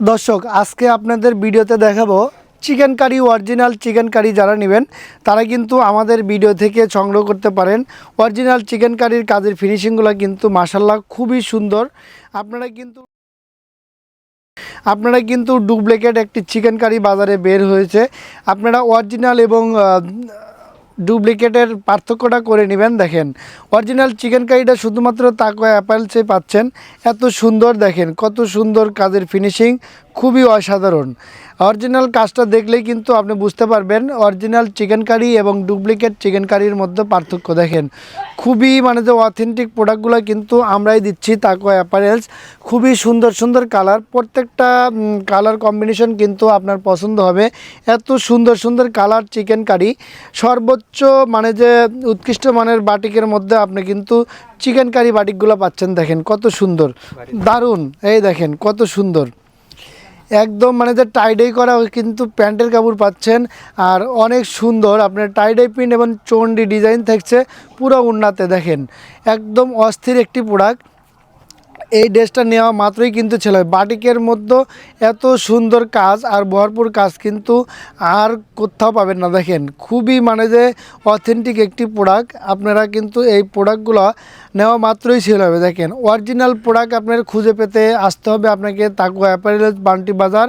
দর্শক, আজকে আপনাদের ভিডিওতে দেখাবো chicken curry original chicken curry যারা নেবেন, তারা কিন্তু আমাদের ভিডিও থেকে সংগ্রহ করতে পারেন। অরিজিনাল চিকেন কারির কাজের ফিনিশিংগুলো কিন্তু মাসাল্লাহ খুবই সুন্দর। আপনারা কিন্তু আপনারা কিন্তু ডুপ্লিকেট একটি চিকেন কারি বাজারে বের হয়েছে। আপনারা অরিজিনাল এবং ডুপ্লিকেটের পার্থক্যটা করে নেবেন, দেখেন। অরিজিনাল চিকেন কারিটা শুধুমাত্র তাকো অ্যাপালসে পাচ্ছেন। এত সুন্দর, দেখেন, কত সুন্দর কাজের ফিনিশিং খুবই অসাধারণ। অরিজিনাল কাজটা দেখলেই কিন্তু আপনি বুঝতে পারবেন অরিজিনাল চিকেন কারি এবং ডুপ্লিকেট চিকেন কারির মধ্যে পার্থক্য, দেখেন। খুবই মানে যে অথেন্টিক প্রোডাক্টগুলো কিন্তু আমরাই দিচ্ছি তাকো অ্যাপারেলস খুবই সুন্দর সুন্দর কালার প্রত্যেকটা কালার কম্বিনেশন কিন্তু আপনার পছন্দ হবে। এত সুন্দর সুন্দর কালার চিকেন কারি সর্বোচ্চ মানে যে উৎকৃষ্ট মানের বাটিকের মধ্যে আপনি কিন্তু চিকেন কারি বাটিকগুলো পাচ্ছেন দেখেন কত সুন্দর। দারুণ এই দেখেন কত সুন্দর। একদম মানে যে টাইডাই করা কিন্তু প্যান্টের কাপড় পাচ্ছেন আর অনেক সুন্দর আপনার টাইডাই প্রিন্ট এবং চন্ডি ডিজাইন থাকছে পুরো উন্নাতে দেখেন। একদম অস্থির একটি প্রোডাক্ট এই ড্রেসটা নেওয়া মাত্রই কিন্তু ছিল বাটিকের মধ্যে এত সুন্দর কাজ আর ভরপুর কাজ কিন্তু আর কোথাও পাবেন না। দেখেন, খুবই মানে যে অথেন্টিক একটি প্রোডাক্ট আপনারা কিন্তু এই প্রোডাক্টগুলো নেওয়া মাত্রই ছিল হবে। দেখেন অরিজিনাল প্রোডাক্ট আপনার খুঁজে পেতে আসতে হবে আপনাকে তাকু অ্যাপারেল বান্টি বাজার।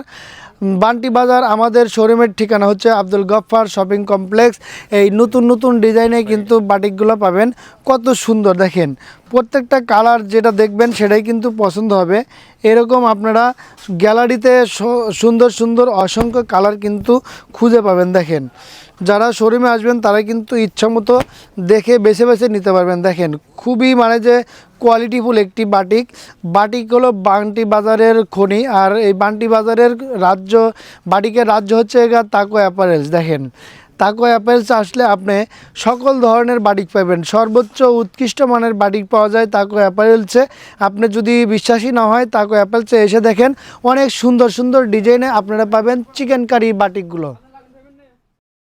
বান্টি বাজার আমাদের শোরুমের ঠিকানা হচ্ছে আব্দুল গফফার শপিং কমপ্লেক্স এই নতুন নতুন ডিজাইনে কিন্তু বাটিকগুলো পাবেন। কত সুন্দর, দেখেন। প্রত্যেকটা কালার যেটা দেখবেন সেটাই কিন্তু পছন্দ হবে। এরকম আপনারা গ্যালারিতে সুন্দর সুন্দর, অসংখ্য কালার কিন্তু খুঁজে পাবেন, দেখেন। যারা শোরুমে আসবেন তারা কিন্তু ইচ্ছামতো দেখে বেছে বেছে নিতে পারবেন, দেখেন। খুবই মানে যে কোয়ালিটিফুল একটি বাটিক। বাটিক হলো বান্টি বাজারের খনি, আর এই বান্টি বাজারের রাজ্য, বাটিকের রাজ্য হচ্ছে তাকো অ্যাপারেলস, দেখেন। তাকো অ্যাপেলস আসলে আপনি সকল ধরনের বাটিক পাবেন সর্বোচ্চ উৎকৃষ্ট মানের বাটিক পাওয়া যায় তাকো অ্যাপেলসে আপনি যদি বিশ্বাসী না হয় তাকো অ্যাপেলসে এসে দেখেন, অনেক সুন্দর সুন্দর ডিজাইনে আপনারা পাবেন চিকেন কারি বাটিকগুলো।